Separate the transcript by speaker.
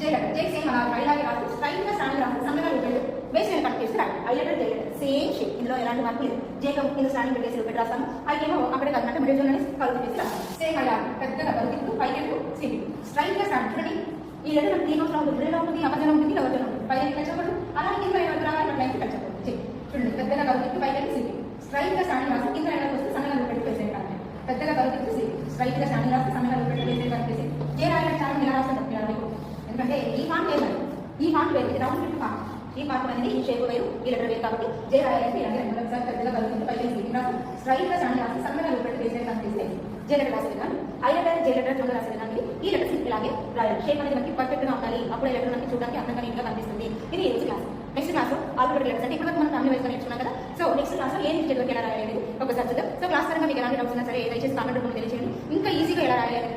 Speaker 1: చేయగలరు జై సేమ్ అలా ఇలాగే రాదు స్ట్రైట్గా స్టాండ్ రాదు సన్నగా పెట్టాడు వేసి నేను కట్ చేసి రాదు అయ్యేటట్టు చేయగలరు సేమ్ షేప్ ఇందులో ఎలాంటి మార్పు లేదు. జేకం కింద స్టాండింగ్ పెట్టేసి పెట్టి రాస్తాను. అయికేమో అక్కడే కదంటే మిడిల్ జోన్ కలుపు చేసి రాస్తాను. సేమ్ అలా పెద్దగా బతికిస్తూ పైకెట్టు సిటీ స్ట్రైట్గా స్టాండ్ చూడండి. ఈ లెటర్ మనకి త్రీ లో ఉంటుంది మిడిల్ ఉంటుంది అపజనం ఉంటుంది లెవెల్ ఉంటుంది పైన కచ్చకూడదు అలాగే కింద ఎవరు రావాలి అట్లా అయితే కచ్చకూడదు చూడండి పెద్దగా బతికిస్తూ పైకెట్టు సిటీ స్ట్రైట్గా స్టాండింగ్ రాసి కింద ఎలా వస్తే సన్నగా పెట్టి వేసేయండి పెద్దగా బతికిస్తూ సిటీ స్ట్రైట్గా స్టాండింగ్ రాసి సన్నగా రూపాయి పెట్టి కనిపిస్తే ఏ రాయడం చాలా ఇలా రాస్తే తప్పు అంటే ఈ ఫాంట్ వేరు ఈ ఫాంట్ వేరు. ఇది రౌండ్ ఫిట్ ఫాంట్ ఈ ఫాంట్ అనేది ఈ షేప్ వేరు ఈ లెటర్ వేరు కాబట్టి జే రాయాలంటే ఇలాగే రెండు ఒకసారి పెద్దగా కలుగుతుంది పై స్లీపింగ్ రాసి స్ట్రైట్గా సన్ రాసి సన్నగా రూపాయి వేసేసి కనిపిస్తే జే లెటర్ రాసే విధానం ఐ లెటర్ జే లెటర్ రెండు రాసే విధానం ఈ లెటర్ ఇలాగే రాయాలి. షేప్ అనేది మనకి పర్ఫెక్ట్గా ఉండాలి. అప్పుడు ఈ లెటర్ మనకి చూడడానికి అందంగా నీట్గా కనిపిస్తుంది. ఇది ఈ class next class alphabet letters అంటే ఇప్పుడు మనం ఫ్యామిలీ వైస్ నేర్చుకున్నాం కదా. సో నెక్స్ట్ క్లాస్ ఏ మిస్టేక్ ఎలా రాయాలి అనేది ఒకసారి చూద్దాం. సో క్లాస్ పరంగా మీకు ఎలాంటి డౌట్స్ ఉన్నా సరే దయచేసి కామెంట్ రూపంలో తెలియజేయండి ఇంకా ఈజీగా ఎలా రాయాలి